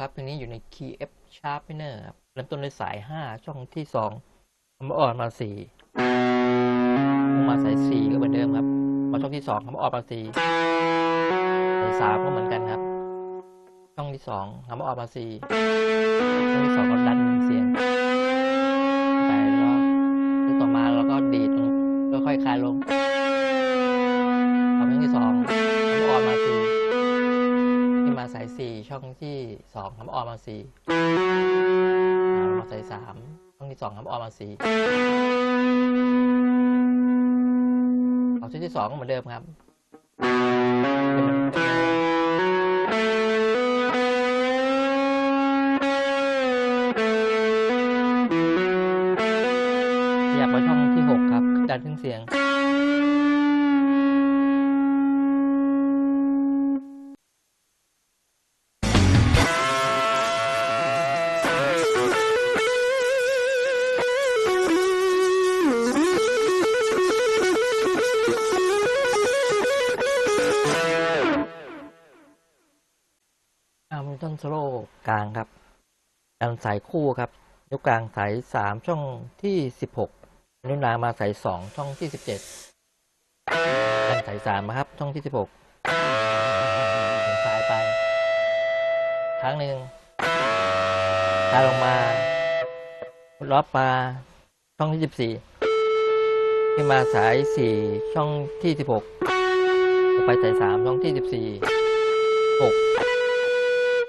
ครับเพลงนี้อยู่ในคีย์ F sharp minor ครับเริ่มต้นด้วยสาย 5 ช่องที่2คำว่าอ่อนมา4ลงมาสาย 4 ก็เหมือนเดิมครับ มาช่องที่ 2คำว่าอ่อนมา4สายสามก็เหมือนกันครับ ช่องที่ 2คำว่าอ่อนมา4ช่องที่2ก็ดันเสียงไปแล้วาสายสี่ช่องที่สองคำว่าออมมาสี่อ่ามาสายสามช่องที่สองคำว่าออมมาสี่เอาช่องที่สองก็เหมือนเดิมครับอยากไปช่องที่หกครับดันขึ้นเสียง อาร์มต้นโซโลกลางครับดันสายคู่ครับนิ้วกลางสายสามช่องที่สิบหกนิ้วนางมาสายสองช่องที่สิบเจ็ดดันสายสามครับ ช่องที่สิบหกสายไป ครั้งหนึ่งตาลงมาล็อบมาช่องที่สิบสี่ขึ้นมาสายสี่ช่องที่สิบหกไปสายสามช่องที่สิบสี่หก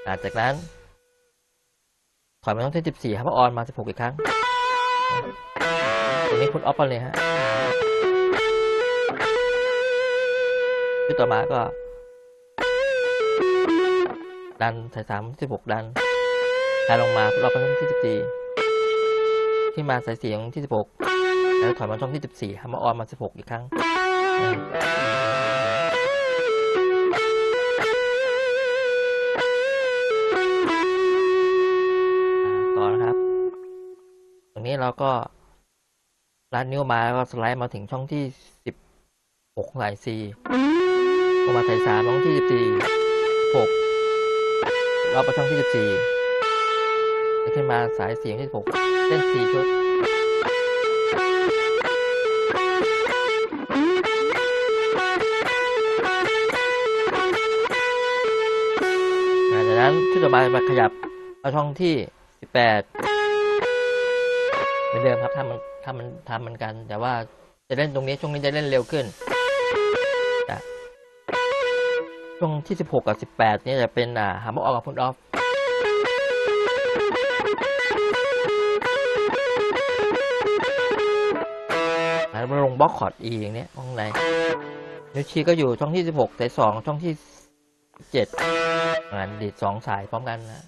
หลังจากนั้น ถอยมาต้องที่สิบสี่ครับออนมาสิบหกอีกครั้งตรงนี้คุณออฟไปเลยฮะที่ต่อมาก็ ดันสายสามสิบหกดันดันลงมาเราไปช่องที่สิบสี่ที่มาสายเสียงที่สิบหกแล้วถอยมาช่องที่สิบสี่ทำมาออนมาสิบหกอีกครั้ง นี้เราก็ลัดนิ้วมาแล้วก็สไลด์มาถึงช่องที่สิบหกสายสี่ลงมาสายสามช่องที่สิบสี่หกเราไปช่องที่สิบสี่ขึ้นมาสายสี่ที่หกเส้นสี่ชุดจากนั้นชุดต่อมามาขยับเอาช่องที่สิบแปด เหมือนเดิมครับทำมันทำมันทำมันกัน แต่ว่าจะเล่นตรงนี้ช่วงนี้จะเล่นเร็วขึ้นช่วงที่สิบหกกับสิบแปดนี่จะเป็นอ่าหามาออกกับพุทออฟแล้วมาลงบล็อกคอร์ดอีอย่างเนี้ยข้างในนิวชีก็อยู่ช่องที่สิบหกสายสองช่องที่เจ็ดงานดีดสองสายพร้อมกันนะ